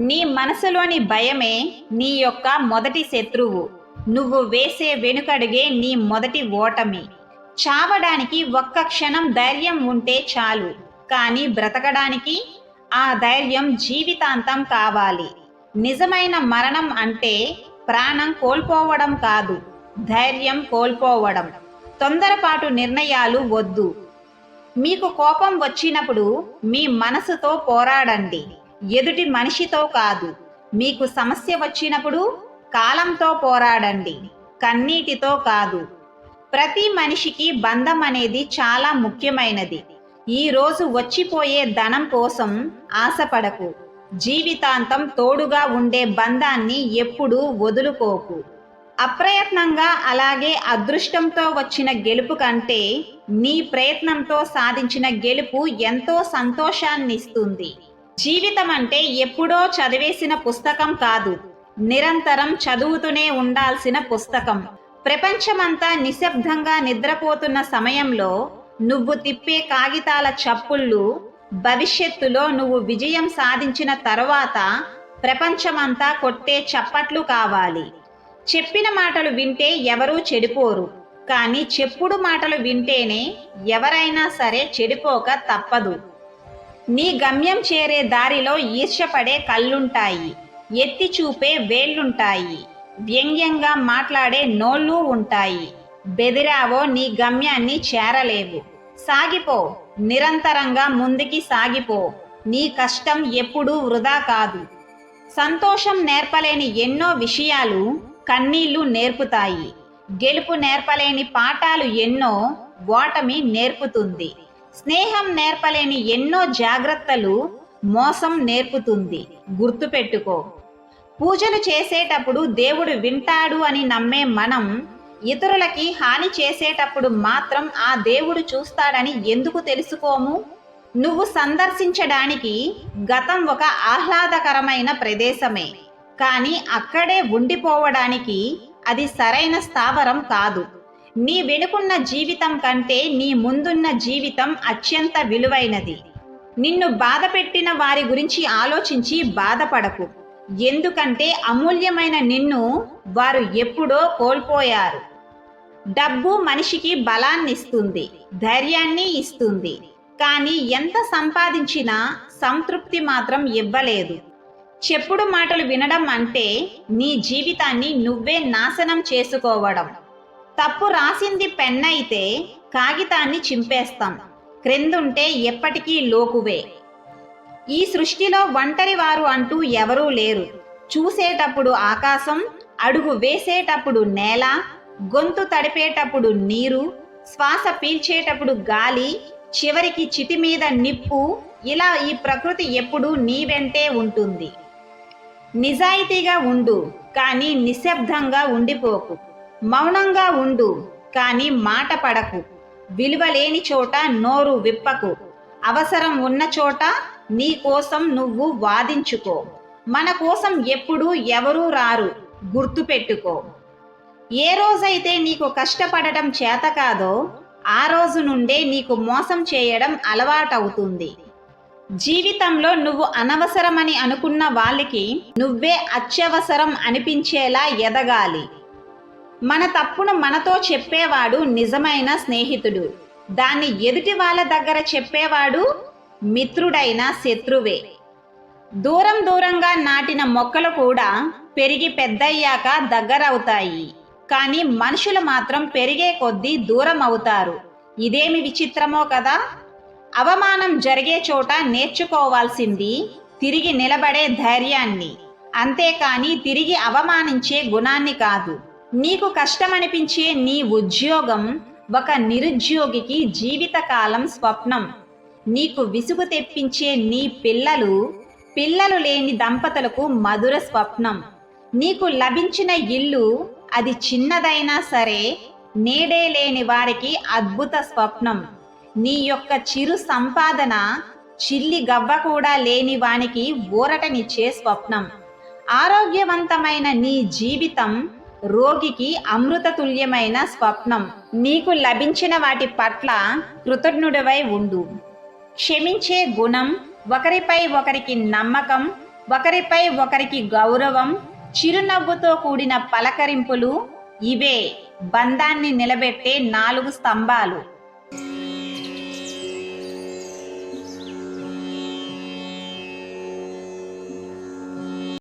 నీ మనసులోని భయమే నీ యొక్క మొదటి శత్రువు. నువ్వు వేసే వెనుకడుగే నీ మొదటి ఓటమి. చావడానికి ఒక్క క్షణం ధైర్యం ఉంటే చాలు కానీ బ్రతకడానికి ఆ ధైర్యం జీవితాంతం కావాలి. నిజమైన మరణం అంటే ప్రాణం కోల్పోవడం కాదు ధైర్యం కోల్పోవడం. తొందరపాటు నిర్ణయాలు వద్దు. మీకు కోపం వచ్చినప్పుడు మీ మనసుతో పోరాడండి. ఎదుటి మనిషితో కాదు. మీకు సమస్య వచ్చినప్పుడు కాలంతో పోరాడండి. కన్నీటితో కాదు. ప్రతి మనిషికి బంధం అనేది చాలా ముఖ్యమైనది. ఈ రోజు వచ్చిపోయే ధనం కోసం ఆశపడకు. జీవితాంతం తోడుగా ఉండే బంధాన్ని ఎప్పుడూ వదులుకోకు. అప్రయత్నంగా అలాగే అదృష్టంతో వచ్చిన గెలుపు కంటే నీ ప్రయత్నంతో సాధించిన గెలుపు ఎంతో సంతోషాన్నిస్తుంది. జీవితం అంటే ఎప్పుడో చదివేసిన పుస్తకం కాదు. నిరంతరం చదువుతూనే ఉండాల్సిన పుస్తకం. ప్రపంచమంతా నిశ్శబ్దంగా నిద్రపోతున్న సమయంలో నువ్వు తిప్పే కాగితాల చప్పుళ్ళు భవిష్యత్తులో నువ్వు విజయం సాధించిన తర్వాత ప్రపంచమంతా కొట్టే చప్పట్లు కావాలి. చెప్పిన మాటలు వింటే ఎవరూ చెడిపోరు. కానీ చెప్పుడు మాటలు వింటేనే ఎవరైనా సరే చెడిపోక తప్పదు. నీ గమ్యం చేరే దారిలో ఈర్ష్యపడే కళ్ళుంటాయి. ఎత్తి చూపే వేళ్ళుంటాయి. వ్యంగ్యంగా మాట్లాడే నోళ్ళు ఉంటాయి. బెదిరావో నీ గమ్యాన్ని చేరలేవు. సాగిపో. నిరంతరంగా ముందుకి సాగిపో. నీ కష్టం ఎప్పుడూ వృధా కాదు. సంతోషం నేర్పలేని ఎన్నో విషయాలు కన్నీళ్ళు నేర్పుతాయి. గెలుపు నేర్పలేని పాఠాలు ఎన్నో ఓటమి నేర్పుతుంది. స్నేహం నేర్పలేని ఎన్నో జాగ్రత్తలు మోసం నేర్పుతుంది. గుర్తుపెట్టుకో. పూజలు చేసేటప్పుడు దేవుడు వింటాడు అని నమ్మే మనం ఇతరులకి హాని చేసేటప్పుడు మాత్రం ఆ దేవుడు చూస్తాడని ఎందుకు తెలుసుకోము? నువ్వు సందర్శించడానికి గతం ఒక ఆహ్లాదకరమైన ప్రదేశమే. కానీ అక్కడే ఉండిపోవడానికి అది సరైన స్థావరం కాదు. నీ వెనుకున్న జీవితం కంటే నీ ముందున్న జీవితం అత్యంత విలువైనది. నిన్ను బాధ పెట్టిన వారి గురించి ఆలోచించి బాధపడకు. ఎందుకంటే అమూల్యమైన నిన్ను వారు ఎప్పుడో కోల్పోయారు. డబ్బు మనిషికి బలాన్ని ఇస్తుంది ధైర్యాన్ని ఇస్తుంది. కానీ ఎంత సంపాదించినా సంతృప్తి మాత్రం ఇవ్వలేదు. చెప్పుడు మాటలు వినడం అంటే నీ జీవితాన్ని నువ్వే నాశనం చేసుకోవడం. తప్పు రాసింది పెన్నయితే కాగితాన్ని చింపేస్తాం. క్రిందుంటే ఎప్పటికీ లోకువే. ఈ సృష్టిలో ఒంటరి వారు అంటూ ఎవరూ లేరు. చూసేటప్పుడు ఆకాశం అడుగు వేసేటప్పుడు నేల గొంతు తడిపేటప్పుడు నీరు శ్వాస పీల్చేటప్పుడు గాలి చివరికి చిటి మీద నిప్పు ఇలా ఈ ప్రకృతి ఎప్పుడూ నీ వెంటే ఉంటుంది. నిజాయితీగా ఉండు కానీ నిశ్శబ్దంగా ఉండిపోకు. మౌనంగా ఉండు కానీ మాట పడకు. విలువ లేని చోట నోరు విప్పకు. అవసరం ఉన్న చోట నీ కోసం నువ్వు వాదించుకో. మన కోసం ఎప్పుడూ ఎవరూ రారు గుర్తుపెట్టుకో. ఏ రోజైతే నీకు కష్టపడటం చేత కాదో ఆ రోజు నుండే నీకు మోసం చేయడం అలవాటవుతుంది. జీవితంలో నువ్వు అనవసరమని అనుకున్న వాళ్ళకి నువ్వే అత్యవసరం అనిపించేలా ఎదగాలి. మన తప్పును మనతో చెప్పేవాడు నిజమైన స్నేహితుడు. దాన్ని ఎదుటి వాళ్ళ దగ్గర చెప్పేవాడు మిత్రుడైన శత్రువే. దూరం దూరంగా నాటిన మొక్కలు కూడా పెరిగి పెద్దయ్యాక దగ్గరవుతాయి. కానీ మనుషులు మాత్రం పెరిగే కొద్దీ దూరం అవుతారు. ఇదేమి విచిత్రమో కదా? అవమానం జరిగే చోట నేర్చుకోవాల్సింది తిరిగి నిలబడే ధైర్యాన్ని. అంతేకాని తిరిగి అవమానించే గుణాన్ని కాదు. నీకు కష్టమనిపించే నీ ఉద్యోగం ఒక నిరుద్యోగికి జీవితకాలం స్వప్నం. నీకు విసుగు తెప్పించే నీ పిల్లలు పిల్లలు లేని దంపతులకు మధుర స్వప్నం. నీకు లభించిన ఇల్లు అది చిన్నదైనా సరే నేడే లేని వారికి అద్భుత స్వప్నం. నీ యొక్క చిరు సంపాదన చిల్లి గవ్వ కూడా లేని వానికి ఊరటనిచ్చే స్వప్నం. ఆరోగ్యవంతమైన నీ జీవితం రోగికి అమృతతుల్యమైన స్వప్నం. నీకు లభించిన వాటి పట్ల కృతజ్ఞుడివై ఉండు. క్షమించే గుణం ఒకరిపై ఒకరికి నమ్మకం ఒకరిపై ఒకరికి గౌరవం చిరునవ్వుతో కూడిన పలకరింపులు ఇవే. బంధాన్ని నిలబెట్టే నాలుగు స్తంభాలు.